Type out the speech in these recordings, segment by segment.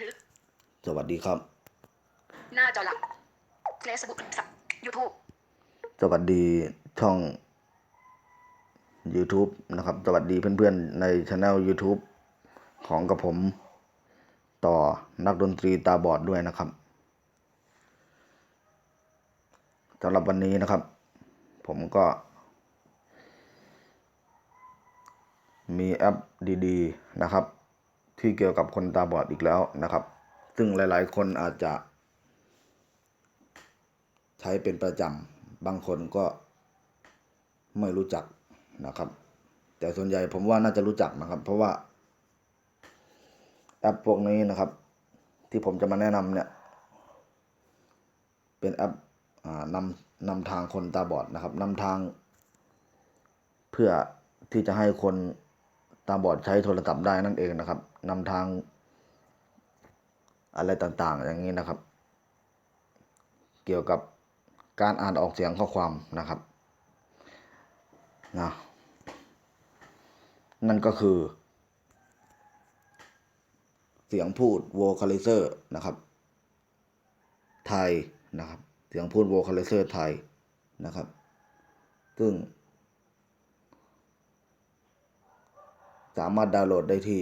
ทึก สวัสดีครับ หน้าจอหลัก Facebook YouTube สวัสดีช่อง YouTube นะครับ สวัสดีเพื่อนๆในช anel YouTube ของกับผม ต่อนักดนตรีตาบอดด้วยนะครับสำหรับวันนี้นะครับ ผมก็ มีแอปดี ๆ นะครับ ที่เกี่ยวกับคนตาบอดอีกแล้วนะครับ ซึ่งหลายๆ คนอาจจะ ใช้เป็นประจำบางคนก็ไม่รู้จักนะครับ แต่ส่วนใหญ่ผมว่าน่าจะรู้จักนะครับ เพราะว่าแอปพวกนี้นะครับ ที่ผมจะมาแนะนำเนี่ย เป็นแอปอนำนำทางคนตาบอดนะครับนำทาง เพื่อที่จะให้คนตาบอดใช้โทรศัพท์ได้นั่นเองนะครับ นำทาง อะไรต่างๆ อย่างนี้นะครับ เกี่ยวกับการอ่านออกเสียงข้อความนะครับนะนั่นก็คือ เสียงพูด vocalizer นะครับ ไทยนะครับ เสียงพูด vocalizer ไทยนะครับ ซึ่ง สามารถดาวน์โหลดได้ที่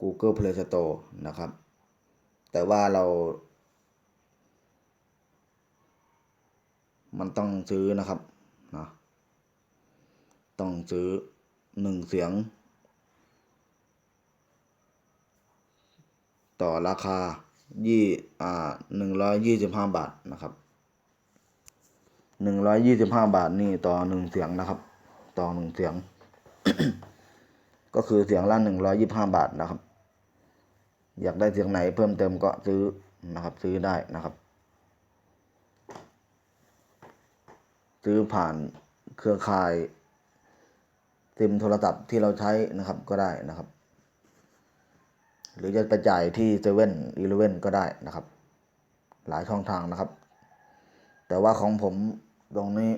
Google Play Store นะครับ แต่ว่าเรา มันต้องซื้อนะครับนะต้องซื้อหนึ่งเสียง ต่อราคายี่อ่าหนึ่งร้อยยี่สิบห้าบาทนะครับหนึ่งร้อยยี่สิบห้าบาทนี่ต่อหนึ่งเสียงนะครับ ต่อหนึ่งเสียง ก็คือเสียงละหนึ่งร้อยยี่ห้าบาทนะครับ อยากได้เสียงไหนเพิ่มเติมก็ซื้อนะครับ ซื้อได้นะครับ ซื้อผ่านเครือข่ายซิมโทรศัพท์ที่เราใช้นะครับก็ได้นะครับ หรือจะไปจ่ายที่เซเว่นอีเลเว่นก็ได้นะครับ หลายช่องทางนะครับ แต่ว่าของผมตรงนี้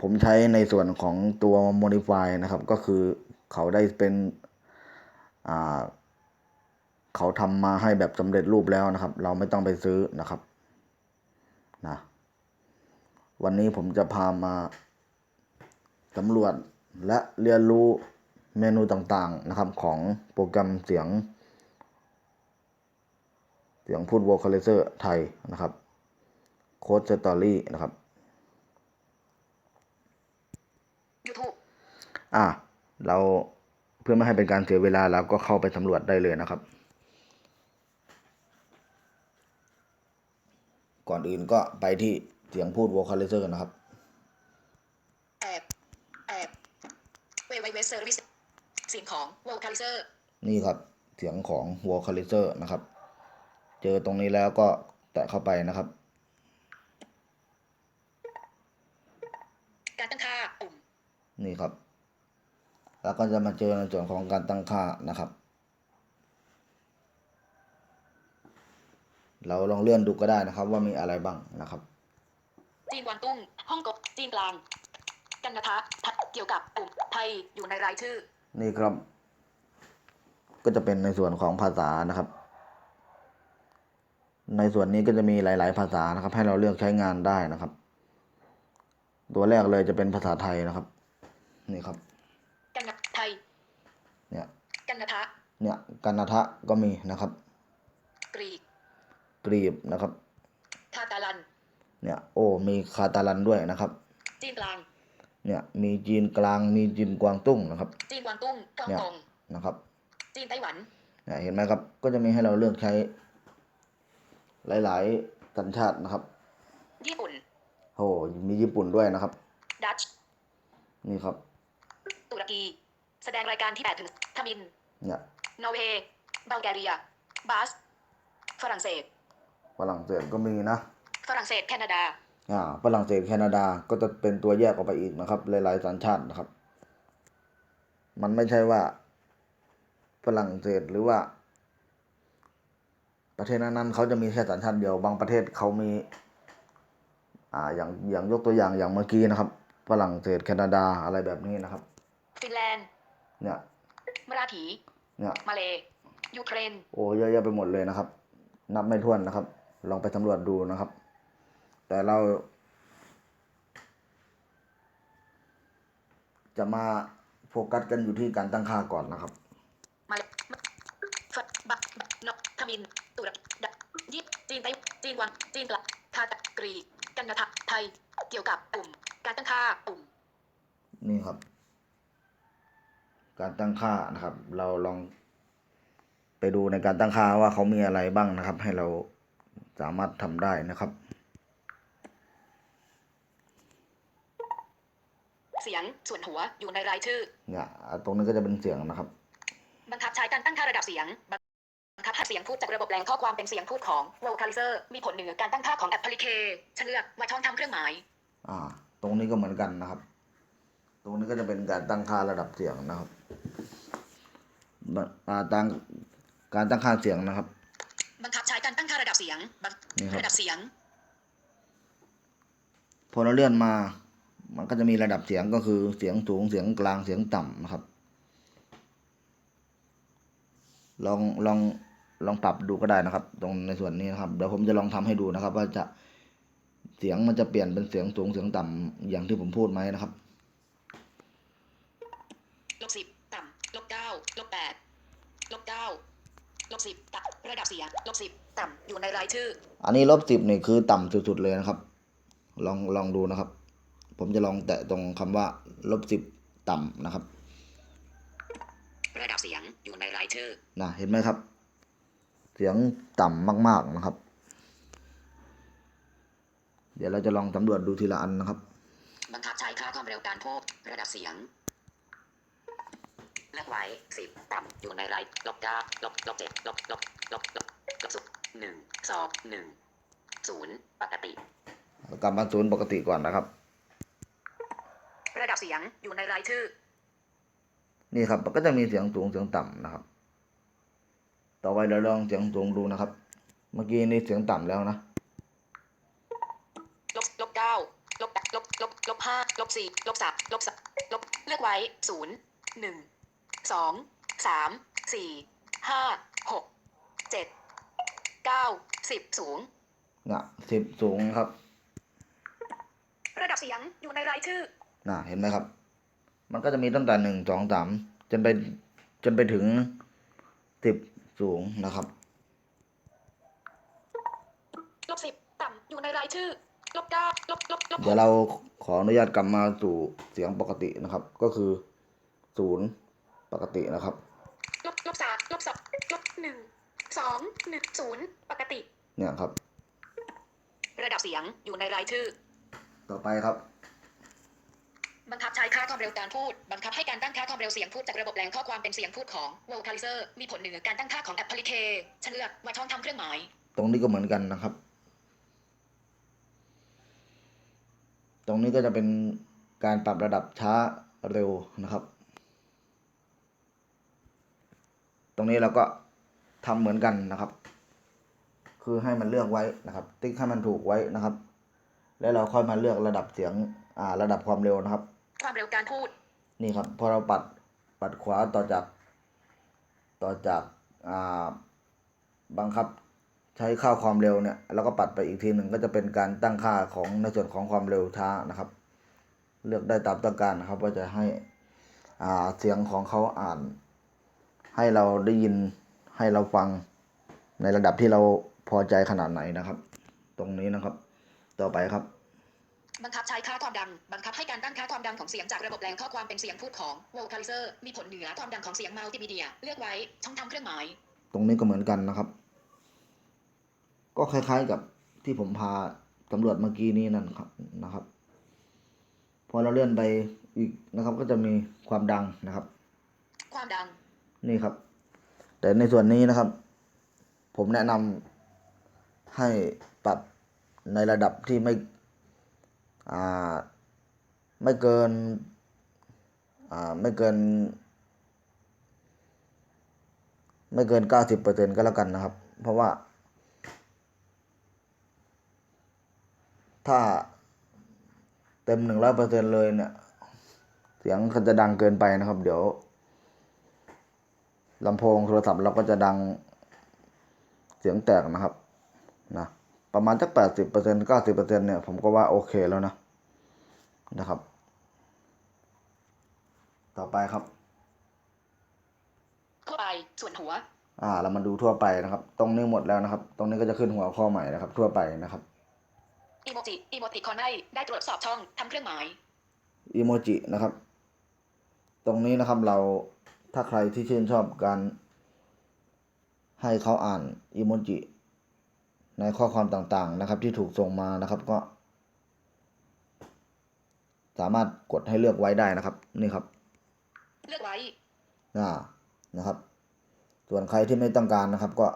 ผมใช้ในส่วนของตัว modify นะครับ ก็คือเขาได้เป็น เขาทำมาให้แบบสำเร็จรูปแล้วนะครับ เราไม่ต้องไปซื้อนะครับนะวันนี้ผมจะพามาสำรวจและเรียนรู้เมนูต่างๆนะครับของโปรแกรมเสียง เสียงพูด vocalizer ไทยนะครับ Code Story นะครับ YouTube อะ เราเพื่อไม่ให้เป็นการเสียเวลาเราก็เข้าไปสำรวจได้เลยนะครับ ก่อนอื่นก็ไปที่เสียงพูด vocalizer นะครับแอบแอบเวไวเวสเซอร์วิสเสียงของ Vocalizer นี่ครับเสียงของ vocalizer นะครับ เจอตรงนี้แล้วก็แตะเข้าไปนะครับ การตั้งค่าปุ่มนี่ครับ แล้วก็จะมาเจอในส่วนของการตั้งค่านะครับ เราลองเลื่อนดูก็ได้นะครับ ว่ามีอะไรบ้างนะครับ จีนกวางตุ้งฮ่องกงจีนกลางกันนทะทัดเกี่ยวกับปุ่มไทยอยู่ในรายชื่อ นี่ครับ ก็จะเป็นในส่วนของภาษานะครับ ในส่วนนี้ก็จะมีหลาย ๆ ภาษานะครับ ให้เราเลือกใช้งานได้นะครับ ตัวแรกเลยจะเป็นภาษาไทยนะครับ นี่ครับ กันนไทย เนี่ย กันนทะ เนี่ยกันนทะก็มีนะครับ กรีกกรีบนะครับคาตาลัน เนี่ยโอ้มีคาตาลันด้วยนะครับ จีนกลาง เนี่ยมีจีนกลางมีจีนกวางตุ้งนะครับ จีนกวางตุ้งฮ่องเนี่ยกงนะครับจีนไต้หวัน เนี่ยเห็นไหมครับก็จะมีให้เราเลือกใช้ หลายๆสัญชาตินะครับญี่ปุ่น โอ้มีญี่ปุ่นด้วยนะครับ ดัตช์ นี่ครับตุรกี แสดงรายการที่8ถึงทมิน เนี่ย นอร์เวย์บัลแกเรียบาสฝรั่งเศส ฝรั่งเศสก็มีนะ ฝรั่งเศสแคนาดา อ่า ฝรั่งเศสแคนาดาก็จะเป็นตัวแยกออกไปอีกนะครับ หลายๆสัญชาตินะครับ มันไม่ใช่ว่า ฝรั่งเศสหรือว่า ประเทศนั้นๆเขาจะมีแค่สัญชาติเดียว บางประเทศเขามี อ่า อย่างอย่างยกตัวอย่างอย่างเมื่อกี้นะครับ ฝรั่งเศสแคนาดาอะไรแบบนี้นะครับ ฟินแลนด์ เนี่ย มราถี เนี่ยมาเลยูเครนโอ้เยอะแยะไปหมดเลยนะครับ นับไม่ถ้วนนะครับ ลองไปสำรวจดูนะครับ แต่เรา จะมาโฟกัสกันอยู่ที่การตั้งค่าก่อนนะครับมาเลฟัดบักนกทมินตุรกีดะยิปจีนไต้จีนวันจีนกลางคาตะกรีกกันนาทะไทย เกี่ยวกับปุ่ม การตั้งค่าปุ่ม นี่ครับ การตั้งค่านะครับ เราลองไปดูในการตั้งค่าว่าเขามีอะไรบ้างนะครับ ให้เราสามารถทำได้นะครับ เสียงส่วนหัวอยู่ในรายชื่อเนี่ยอ่าตรงนี้ก็จะเป็นเสียงนะครับ บังคับใช้การตั้งค่าระดับเสียงบังคับให้เสียงพูดจากระบบแปลงข้อความเป็นเสียงพูดของ vocalizer มีผลเหนือการตั้งค่าของแอปพลิเคชันเลือกว่าช่องทำเครื่องหมาย อ่า ตรงนี้ก็เหมือนกันนะครับ ตรงนี้ก็จะเป็นการตั้งค่าระดับเสียงนะครับบะอ่า ตั้งการตั้งค่าเสียงนะครับ บังคับใช้การตั้งค่าระดับเสียงบังนี่ครับระดับเสียง พอเราเลื่อนมา มันก็จะมีระดับเสียงก็คือเสียงสูงเสียงกลางเสียงต่ำนะครับ ลองลองลองปรับดูก็ได้นะครับ ตรงในส่วนนี้นะครับเดี๋ยวผมจะลองทำให้ดูนะครับ ว่าจะเสียงมันจะเปลี่ยนเป็นเสียงสูงเสียงต่ำอย่างที่ผมพูดไหมนะครับ ลบสิบต่ำลบเก้าลบแปดลบเก้าล บสิบต่ำระดับเสียงลบสิบต่ำอยู่ในรายชื่อ อันนี้ลบสิบนี่คือต่ำสุดๆเลยนะครับ ลองลองดูนะครับ ผมจะลองแตะตรงคำว่าลบสิบต่ำนะครับ ระดับเสียงอยู่ในรายชื่อนะเห็นไหมครับ เสียงต่ำมากๆนะครับ เดี๋ยวเราจะลองสำรวจดูทีละอันนะครับ บังคับใช้ค่าความเร็วการพูดระดับเสียง เลือกไว้สิบต่ำอยู่ในรายลบเก้าลบลบเจ็ดลบลบลบลบลบสุดหนึ่งสองหนึ่งศูนย์ปกติกลับมาศูนย์ปกติก่อนนะครับ ระดับเสียงอยู่ในรายชื่อ นี่ครับมันก็จะมีเสียงสูงเสียงต่ำนะครับ ต่อไปเราลองเสียงสูงดูนะครับ เมื่อกี้นี่เสียงต่ำแล้วนะลบลบเก้าลบแปดลบลบลบห้าลบสี่ลบสามลบสามลบเลือกไว้ศูนย์หนึ่ง สองสามสี่ห้าหกเจ็ดเก้าสิบสูงน่ะสิบสูงครับ ระดับเสียงอยู่ในรายชื่อน่ะเห็นไหมครับ มันก็จะมีตั้งแต่หนึ่งสองสามจนไปจนไปถึงสิบสูงนะครับลบสิบต่ำอยู่ในรายชื่อลบเก้าลบลบลบเดี๋ยวเราขออนุญาตกลับมาสู่เสียงปกตินะครับ ก็คือศูนย์ ปกตินะครับ ลบลบสามลบสองลบหนึ่งสองหนึ่งศูนย์ปกติ เนี่ยครับ ระดับเสียงอยู่ในรายชื่อ ต่อไปครับ บังคับใช้ค่าความเร็วการพูด บังคับให้การตั้งค่าความเร็วเสียงพูดจากระบบแปลงข้อความเป็นเสียงพูดของ vocalizer มีผลเหนือการตั้งค่าของแอปพลิเคชันเลือกว่าช่องทำเครื่องหมาย ตรงนี้ก็เหมือนกันนะครับ ตรงนี้ก็จะเป็นการปรับระดับช้าเร็วนะครับ ตรงนี้เราก็ทำเหมือนกันนะครับ คือให้มันเลือกไว้นะครับ ติ๊กให้มันถูกไว้นะครับ แล้วเราค่อยมาเลือกระดับเสียงอ่าระดับความเร็วนะครับ ความเร็วการพูด นี่ครับ พอเราปัดปัดขวาต่อจาก ต่อจากอ่าบังคับใช้ค่าความเร็วเนี่ยแล้วก็ปัดไปอีกทีหนึ่งก็จะเป็นการตั้งค่าของในส่วนของความเร็วช้านะครับ เลือกได้ตามต้องการนะครับ ว่าจะให้อ่าเสียงของเขาอ่าน ให้เราได้ยินให้เราฟังในระดับที่เราพอใจขนาดไหนนะครับ ตรงนี้นะครับ ต่อไปครับ บังคับใช้ค่าความดัง บังคับให้การตั้งค่าความดังของเสียงจากระบบแปลงข้อความเป็นเสียงพูดของ vocalizer มีผลเหนือความดังของเสียงมัลติมีเดีย เลือกไว้ช่องทำเครื่องหมาย ตรงนี้ก็เหมือนกันนะครับ ก็คล้ายๆกับที่ผมพาสำรวจเมื่อกี้นี้นั่นครับนะครับ พอเราเลื่อนไปอีกนะครับ ก็จะมีความดังนะครับ ความดัง นี่ครับ แต่ในส่วนนี้นะครับ ผมแนะนำให้ปรับในระดับที่ไม่ไม่เกินไม่เกิน ไม่เกินเก้าสิบเปอร์เซ็นก็แล้วกันนะครับ เพราะว่า ถ้าเต็มหนึ่งร้อยเปอร์เซ็นเลยเนี่ย เสียงเขาจะดังเกินไปนะครับ เดี๋ยว ลำโพงโทรศัพท์เราก็จะดังเสียงแตกนะครับนะประมาณสักแปดสิบเปอร์เซ็นเก้าสิบเปอร์เซ็นเนี่ยผมก็ว่าโอเคแล้วนะนะครับ ต่อไปครับทั่วไปส่วนหัว อ่า เรามาดูทั่วไปนะครับ ตรงนี้หมดแล้วนะครับ ตรงนี้ก็จะขึ้นหัวข้อใหม่นะครับ ทั่วไปนะครับอีโมจิอีโมติคอนไม่ได้ตรวจสอบช่องทำเครื่องหมายอีโมจินะครับ ตรงนี้นะครับเรา ถ้าใครที่ชื่นชอบการให้เขาอ่านอีโมจิในข้อความต่างๆนะครับ ที่ถูกส่งมานะครับก็ สามารถกดให้เลือกไว้ได้นะครับ นี่ครับ เลือกไว้อ่านะครับ ส่วนใครที่ไม่ต้องการนะครับ ก็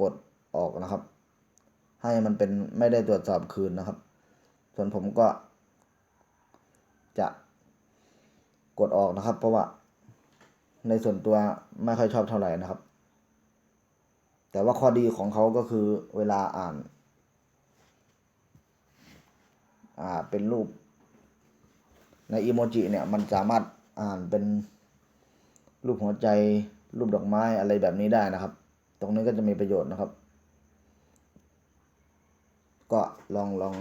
กดออกนะครับ ให้มันเป็นไม่ได้ตรวจสอบคืนนะครับ ส่วนผมก็ จะกดออกนะครับ เพราะว่า ในส่วนตัวไม่ค่อยชอบเท่าไหร่นะครับ แต่ว่าข้อดีของเขาก็คือเวลาอ่าน อ่าเป็นรูป ในอีโมจิเนี่ยมันสามารถอ่านเป็นรูปหัวใจ รูปดอกไม้อะไรแบบนี้ได้นะครับ ตรงนี้ก็จะมีประโยชน์นะครับ ก็ลองลอง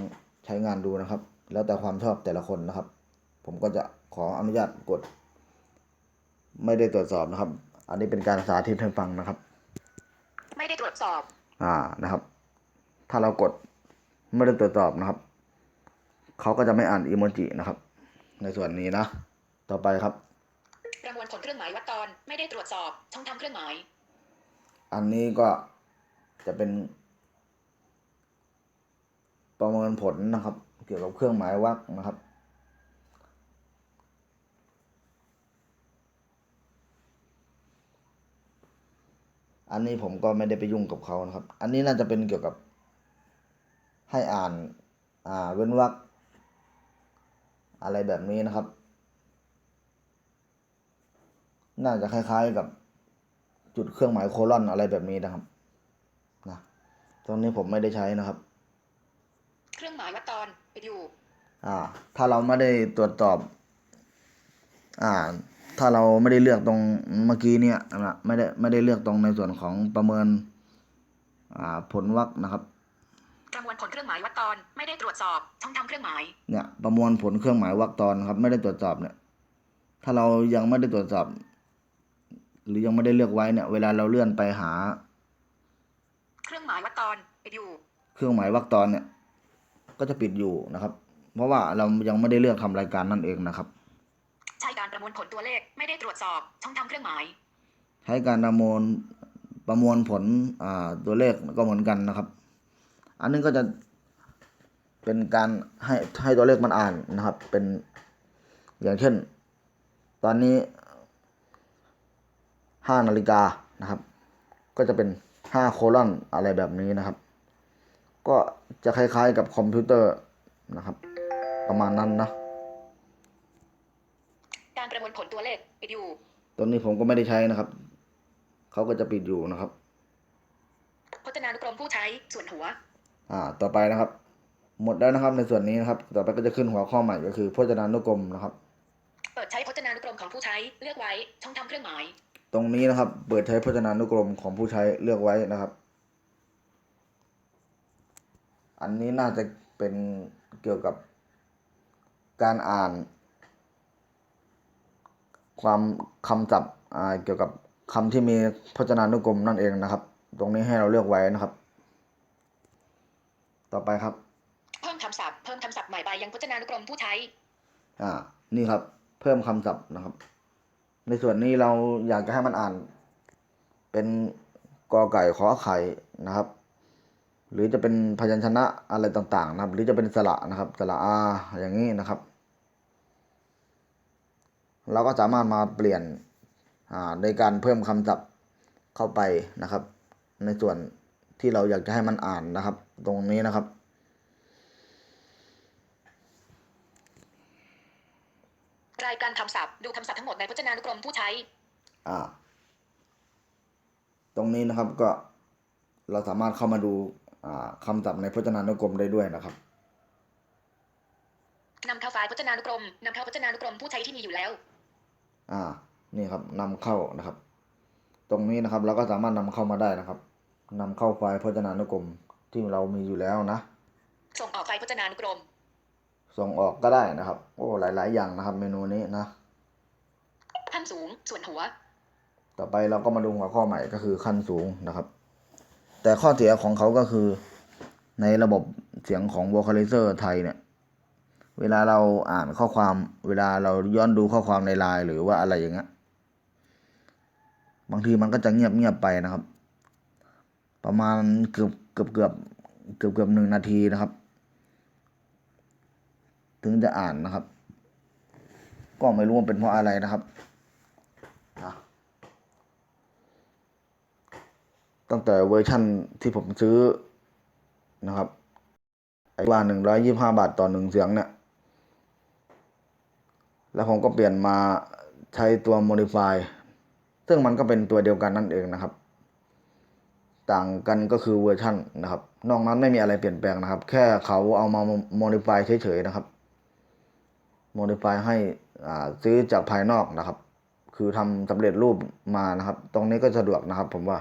ใช้งานดูนะครับ แล้วแต่ความชอบแต่ละคนนะครับ ผมก็จะขออนุญาตกด ไม่ได้ตรวจสอบนะครับ อันนี้เป็นการสาธิตให้ฟังนะครับ ไม่ได้ตรวจสอบ อ่านะครับ ถ้าเรากดไม่ได้ตรวจสอบนะครับเขาก็จะไม่อ่านอีโมจินะครับ ในส่วนนี้นะ ต่อไปครับประมวลผลเครื่องหมายวัดตอน ไม่ได้ตรวจสอบช่องทำเครื่องหมาย อันนี้ก็จะเป็น ประเมินผลนะครับ เกี่ยวกับเครื่องหมายวรรคนะครับ อันนี้ผมก็ไม่ได้ไปยุ่งกับเขานะครับ อันนี้น่าจะเป็นเกี่ยวกับ ให้อ่านอ่าเว้นวรรคอะไรแบบนี้นะครับ น่าจะคล้าย ๆกับจุดเครื่องหมายโคลอนอะไรแบบนี้นะครับนะตรงนี้ผมไม่ได้ใช้นะครับ เครื่องหมายวัดตอนไปดูอ่า ถ้าเราไม่ได้ตรวจสอบ อ่า ถ้าเราไม่ได้เลือกตรงเมื่อกี้เนี่ยนะไม่ได้ไม่ได้เลือกตรงในส่วนของประเมินอ่าผลวรรคนะครับประมวลผลเครื่องหมายวัดตอน ไม่ได้ตรวจสอบช่องทำเครื่องหมายเนี่ยประมวลผลเครื่องหมายวรรคตอนนะครับไม่ได้ตรวจสอบเนี่ย ถ้าเรายังไม่ได้ตรวจสอบ หรือยังไม่ได้เลือกไว้เนี่ย เวลาเราเลื่อนไปหา เครื่องหมายวัดตอนไปดูเครื่องหมายวรรคตอนเนี่ย ก็จะปิดอยู่นะครับ เพราะว่าเรายังไม่ได้เลือกทำรายการนั่นเองนะครับใช้การ ประมวลผลตัวเลขไม่ได้ตรวจสอบช่องทำเครื่องหมายใช้การประมวลประมวลผลตัวเลขก็เหมือนกันนะครับ อันนึงก็จะเป็นการให้ให้ตัวเลขมันอ่านนะครับ เป็นอย่างเช่น ตอนนี้ห้านาฬิกานะครับ ก็จะเป็นห้าโคลอนอะไรแบบนี้นะครับ ก็จะคล้ายๆกับคอมพิวเตอร์นะครับ ประมาณนั้นนะ ผลตัวเลขไปดูตัวนี้ผมก็ไม่ได้ใช้นะครับเขาก็จะปิดอยู่นะครับ พจนานุกรมผู้ใช้ส่วนหัว อ่า ต่อไปนะครับ หมดแล้วนะครับ ในส่วนนี้นะครับ ต่อไปก็จะขึ้นหัวข้อใหม่ก็คือพจนานุกรมนะครับ เปิดใช้พจนานุกรมของผู้ใช้เลือกไว้ช่องทำเครื่องหมาย ตรงนี้นะครับ เปิดใช้พจนานุกรมของผู้ใช้เลือกไว้นะครับ อันนี้น่าจะเป็นเกี่ยวกับการอ่าน ความคำศัพท์อ่าเกี่ยวกับคำที่มีพจนานุกรมนั่นเองนะครับ ตรงนี้ให้เราเลือกไว้นะครับ ต่อไปครับ เพิ่มคำศัพท์เพิ่มคำศัพท์ใหม่ไปยังพจนานุกรมผู้ใช้อ่า นี่ครับ เพิ่มคำศัพท์นะครับ ในส่วนนี้เราอยากจะให้มันอ่าน เป็นกอไก่ขอไข่นะครับ หรือจะเป็นพยัญชนะอะไรต่างๆ นะครับ หรือจะเป็นสระนะครับสระอาอย่างนี้นะครับ เราก็สามารถมาเปลี่ยนอ่าในการเพิ่มคำศัพท์เข้าไปนะครับ ในส่วนที่เราอยากจะให้มันอ่านนะครับ ตรงนี้นะครับ รายการคำศัพท์ดูคำศัพท์ทั้งหมดในพจนานุกรมผู้ใช้อ่าตรงนี้นะครับก็เราสามารถเข้ามาดูอ่าคำศัพท์ในพจนานุกรมได้ด้วยนะครับนำเข้าไฟล์พจนานุกรมนำเข้าพจนานุกรมผู้ใช้ที่มีอยู่แล้ว อ่านี่ครับนำเข้านะครับ ตรงนี้นะครับเราก็สามารถนำเข้ามาได้นะครับนำเข้าไฟล์พจนานุกรมที่เรามีอยู่แล้วนะ ส่งออกไฟล์พจนานุกรม ส่งออกก็ได้นะครับ โอ้หลาย ๆ อย่างนะครับ เมนูนี้นะขั้นสูงส่วนหัว ต่อไปเราก็มาดูหัวข้อใหม่ก็คือขั้นสูงนะครับ แต่ข้อเสียของเขาก็คือในระบบเสียงของ vocalizer ไทยเนี่ย เวลาเราอ่านข้อความ เวลาเราย้อนดูข้อความในไลน์หรือว่าอะไรอย่างเงี้ยบางทีมันก็จะเงียบเงียบไปนะครับ ประมาณเกือบเกือบเกือบเกือบเกือบหนึ่งนาทีนะครับ ถึงจะอ่านนะครับ ก็ไม่รู้ว่าเป็นเพราะอะไรนะครับนะตั้งแต่เวอร์ชั่นที่ผมซื้อนะครับไอ้ว่าหนึ่งร้อยยี่บห้าบาทต่อหนึ่งเสียงเนี่ย แล้วผมก็เปลี่ยนมาใช้ตัว modify ซึ่งมันก็เป็นตัวเดียวกันนั่นเองนะครับ ต่างกันก็คือเวอร์ชันนะครับ นอกนั้นไม่มีอะไรเปลี่ยนแปลงนะครับ แค่เขาเอามา modify เฉยๆนะครับ modify ให้ซื้อจากภายนอกนะครับ คือทำสำเร็จรูปมานะครับ ตรงนี้ก็สะดวกนะครับ ผมว่า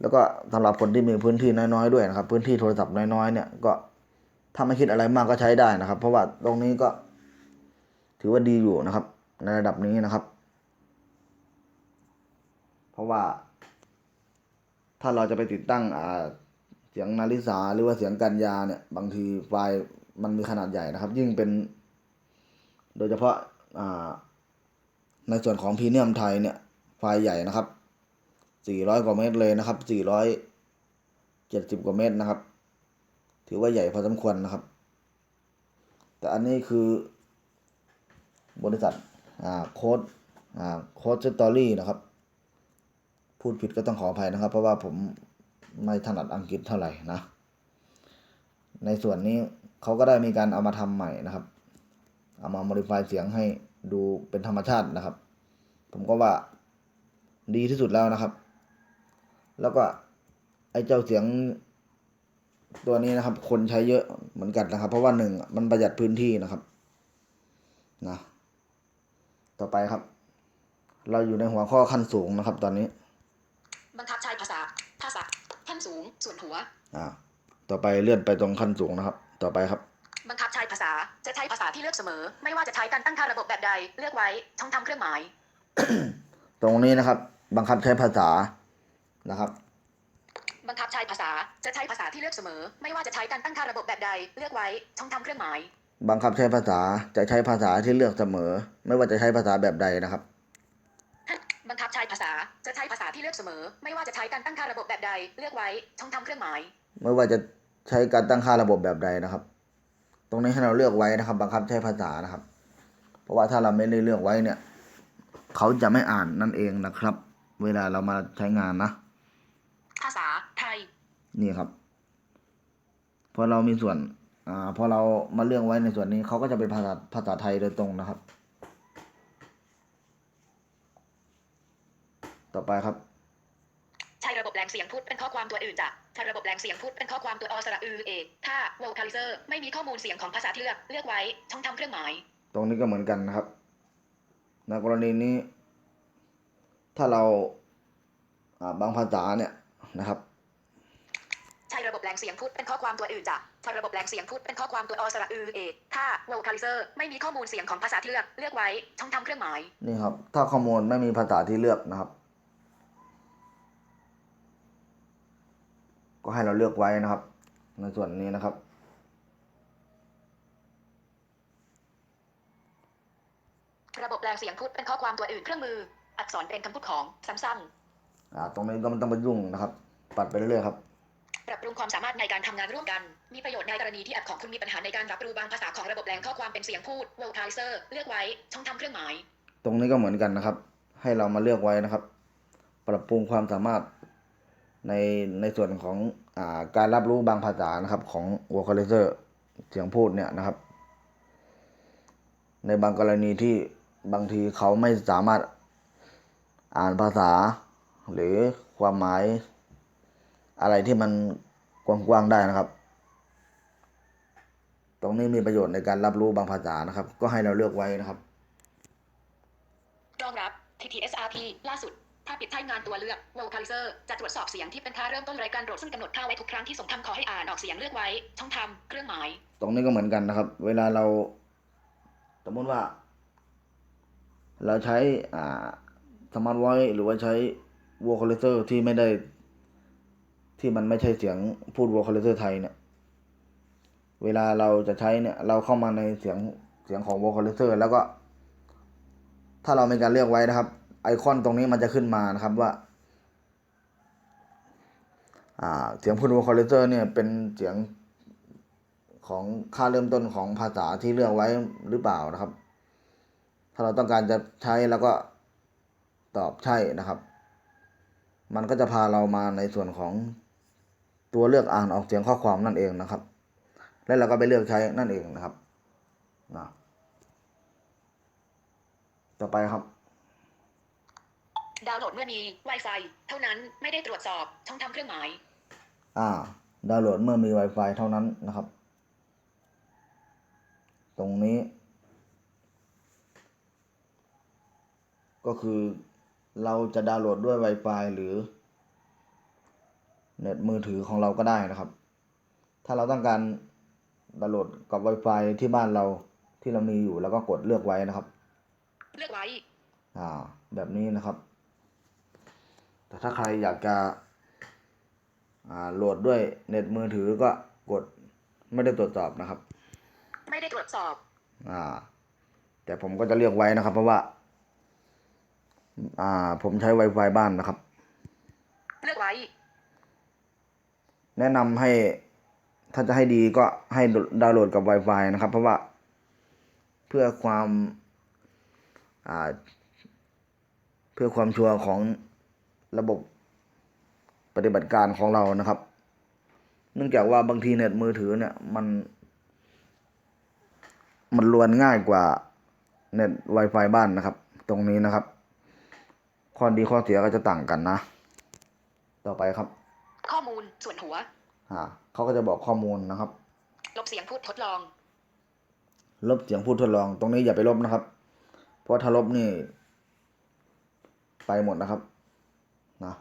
แล้วก็สำหรับคนที่มีพื้นที่น้อยๆด้วยนะครับ พื้นที่โทรศัพท์น้อยๆเนี่ยก็ถ้าไม่คิดอะไรมากก็ใช้ได้นะครับ เพราะว่าตรงนี้ก็ ถือว่าดีอยู่นะครับ ในระดับนี้นะครับ เพราะว่า ถ้าเราจะไปติดตั้งเสียงนาฬิสาหรือว่าเสียงกัญญาเนี่ย บางทีไฟล์มันมีขนาดใหญ่นะครับ ยิ่งเป็น โดยเฉพาะาในส่วนของพรีเนียมไทยเนี่ย ไฟล์ใหญ่นะครับ400กว่าเมตรเลยนะครับ470กว่าเมตรนะครับ ถือว่าใหญ่พอสมควรนะครับ แต่อันนี้คือ บริษัทโค้ดโค้ดสตอรี่นะครับ พูดผิดก็ต้องขออภัยนะครับ เพราะว่าผมไม่ถนัดอังกฤษเท่าไหร่นะ ในส่วนนี้เขาก็ได้มีการเอามาทำใหม่นะครับ เอามา modify เสียงให้ดูเป็นธรรมชาตินะครับ ผมก็ว่าดีที่สุดแล้วนะครับ แล้วก็ไอ้เจ้าเสียงตัวนี้นะครับ คนใช้เยอะเหมือนกันนะครับ เพราะว่าหนึ่งมันประหยัดพื้นที่นะครับ นะ ต่อไปครับ เราอยู่ในหัวข้อขั้นสูงนะครับ ตอนนี้บังคับใช้ภาษาภาษาขั้นสูง ส่วนหัว อ่า ต่อไปเลื่อนไปตรงขั้นสูงนะครับ ต่อไปครับบังคับใช้ภาษา จะใช้ภาษาที่เลือกเสมอ ไม่ว่าจะใช้การตั้งค่าระบบแบบใด เลือกไว้ช่องทำเครื่องหมาย ตรงนี้นะครับ บังคับใช้ภาษา นะครับ บังคับใช้ภาษา จะใช้ภาษาที่เลือกเสมอ ไม่ว่าจะใช้การตั้งค่าระบบแบบใด เลือกไว้ช่องทำเครื่องหมาย บังคับใช้ภาษาจะใช้ภาษาที่เลือกเสมอ ไม่ว่าจะใช้ภาษาแบบใดนะครับ บังคับใช้ภาษาจะใช้ภาษาที่เลือกเสมอ ไม่ว่าจะใช้การตั้งค่าระบบแบบใด เลือกไว้ช่องทำเครื่องหมาย ไม่ว่าจะใช้การตั้งค่าระบบแบบใดนะครับ ตรงนี้ให้เราเลือกไว้นะครับ บังคับใช้ภาษานะครับ เพราะว่าถ้าเราไม่ได้เลือกไว้เนี่ย เขาจะไม่อ่านนั่นเองนะครับ เวลาเรามาใช้งานนะ ภาษาไทย นี่ครับพอเรามีส่วน อ่าพอเรามาเลือกไว้ในส่วนนี้เขาก็จะเป็นภาษาภาษาไทยโดยตรงนะครับ ต่อไปครับใช้ระบบแรงเสียงพูดเป็นข้อความตัวอื่นจากใช้ระบบแรงเสียงพูดเป็นข้อความตัวอสระอือเอกถ้า vocalizer ไม่มีข้อมูลเสียงของภาษาที่เลือกเลือกไว้ช่องทำเครื่องหมาย ตรงนี้ก็เหมือนกันนะครับในกรณีนี้ ถ้าเราอ่าบางภาษาเนี่ยนะครับ ใช้ระบบแรง เสียงพูดเป็นข้อความตัวอื่นจากใช้ระบบแรงเสียงพูดเป็นข้อความตัวอสระอือเอกถ้า vocalizer ไม่มีข้อมูลเสียงของภาษาที่เลือกเลือกไว้ช่องทำเครื่องหมายนี่ครับ ถ้าข้อมูลไม่มีภาษาที่เลือกนะครับ ก็ให้เราเลือกไว้นะครับ ในส่วนนี้นะครับระบบแรงเสียงพูดเป็นข้อความตัวอื่นเครื่องมือ อักษรเป็นคำพูดของซ้ำอ่าตรงนี้ก็ไม่ต้องไปยุ่งนะครับ ปัดไปเรื่อยๆครับๆ ปรับปรุงความสามารถในการทำงานร่วมกัน มีประโยชน์ในกรณีที่แอปของคุณมีปัญหาในการรับรู้บางภาษาของระบบแรงข้อความเป็นเสียงพูด vocalizer เลือกไว้ช่องทำเครื่องหมาย ตรงนี้ก็เหมือนกันนะครับ ให้เรามาเลือกไว้นะครับ ปรับปรุงความสามารถในในส่วนของอาการรับรู้บางภาษานะครับของ vocalizer เสียงพูดเนี่ยนะครับ ในบางกรณีที่บางทีเขาไม่สามารถอ่านภาษา หรือความหมาย อะไรที่มันกว้างๆได้นะครับ ตรงนี้มีประโยชน์ในการรับรู้บางภาษานะครับ ก็ให้เราเลือกไว้นะครับรองรับ TTSRP ล่าสุดถ้าปิดท้ายงานตัวเลือก vocalizer จะตรวจสอบเสียงที่เป็นท่าเริ่มต้นรายการโหลดซึ่งกำหนดท่าไว้ทุกครั้งที่ส่งคำขอให้อ่านออกเสียงเลือกไว้ ช่องทำเครื่องหมาย ตรงนี้ก็เหมือนกันนะครับ เวลาเรา สมมติว่า เราใช้อ่าสมาร์ทไวหรือว่าใช้ vocalizer ที่ไม่ได้ ที่มันไม่ใช่เสียงพูด vocalizer ไทยเนี่ย เวลาเราจะใช้เนี่ย เราเข้ามาในเสียงเสียงของ vocalizer แล้วก็ ถ้าเรามีการเลือกไว้นะครับ ไอคอนตรงนี้มันจะขึ้นมานะครับว่าเสียงพูด vocalizer เนี่ยเป็นเสียงของค่าเริ่มต้นของภาษาที่เลือกไว้หรือเปล่านะครับ ถ้าเราต้องการจะใช้แล้วก็ตอบใช่นะครับ มันก็จะพาเรามาในส่วนของ ตัวเลือกอ่านออกเสียงข้อความนั่นเองนะครับ แล้วเราก็ไปเลือกใช้นั่นเองนะครับนะต่อไปครับ ดาวน์โหลดเมื่อมี Wi-Fi เท่านั้นไม่ได้ตรวจสอบช่องทำเครื่องหมาย อ่า ดาวน์โหลดเมื่อมี Wi-Fi เท่านั้นนะครับ ตรงนี้ ก็คือเราจะดาวน์โหลดด้วย Wi-Fi หรือ เน็ตมือถือของเราก็ได้นะครับ ถ้าเราต้องการดาวน์โหลดกับ Wi-Fi ที่บ้านเราที่เรามีอยู่แล้วก็กดเลือกไว้นะครับ เลือกไว้ อ่า แบบนี้นะครับ แต่ถ้าใครอยากจะอ่าโหลดด้วยเน็ตมือถือก็กดไม่ได้ตรวจสอบนะครับ ไม่ได้ตรวจสอบ อ่า แต่ผมก็จะเลือกไว้นะครับ เพราะว่า อ่า ผมใช้ Wi-Fi บ้านนะครับ เลือกไว้ แนะนำให้ถ้าจะให้ดีก็ให้ดาวน์โหลดกับ Wi-Fi นะครับ เพราะว่าเพื่อความเพื่อความชัวร์ของระบบปฏิบัติการของเรานะครับ เนื่องจากว่าบางทีเน็ตมือถือเนี่ยมัน มันลวนง่ายกว่าเน็ต Wi-Fi บ้านนะครับ ตรงนี้นะครับ ข้อดีข้อเสียก็จะต่างกันนะ ต่อไปครับ ข้อมูลส่วนหัว อ่าเขาก็จะบอกข้อมูลนะครับ ลบเสียงพูดทดลอง ลบเสียงพูดทดลอง ตรงนี้อย่าไปลบนะครับ เพราะถ้าลบนี่ ไปหมดนะครับนะ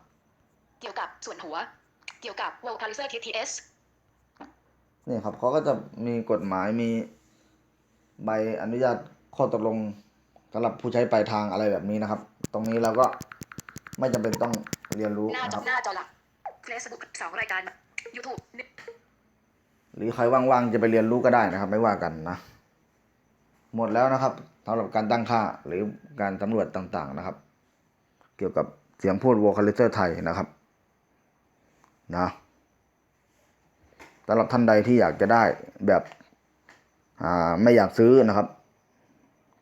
เกี่ยวกับส่วนหัว เกี่ยวกับ vocalizer TTS นี่ครับเขาก็จะมีกฎหมายมีใบอนุญาตข้อตกลงสำหรับผู้ใช้ปลายทางอะไรแบบนี้นะครับ ตรงนี้เราก็ไม่จำเป็นต้องเรียนรู้หน้านะจคอรับหน้าจอหลัก Facebook สองรายการ YouTube หรือใครว่างๆจะไปเรียนรู้ก็ได้นะครับ ไม่ว่ากันนะ หมดแล้วนะครับสำหรับการตั้งค่าหรือการสำรวจต่างๆนะครับ เกี่ยวกับเสียงพูด vocalizer ไทยนะครับนะสำหรับท่านใดที่อยากจะได้แบบอ่าไม่อยากซื้อนะครับ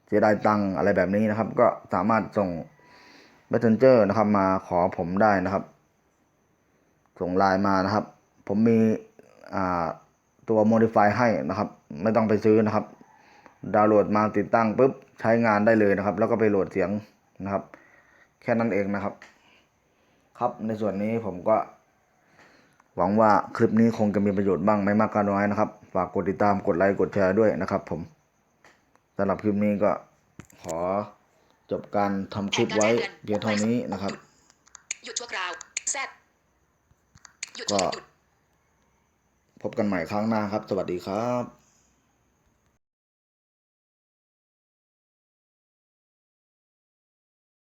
เสียดายตังอะไรแบบนี้นะครับ ก็สามารถส่ง messenger นะครับ มาขอผมได้นะครับ ส่งไลน์มานะครับ ผมมีตัว modify ให้นะครับ ไม่ต้องไปซื้อนะครับ ดาวน์โหลดมาติดตั้งปุ๊บใช้งานได้เลยนะครับ แล้วก็ไปโหลดเสียงนะครับ แค่นั้นเองนะครับ ครับในส่วนนี้ผมก็ หวังว่าคลิปนี้คงจะมีประโยชน์บ้างไม่มากก็น้อยนะครับ ฝากกดติดตามกดไลค์กดแชร์ด้วยนะครับ ผมสำหรับคลิปนี้ก็ขอจบการทำคลิปไว้เพียงเท่านี้นะครับ หยุดชั่วคราวแซดหยุด ก็ พบกันใหม่ครั้งหน้าครับ สวัสดีครับ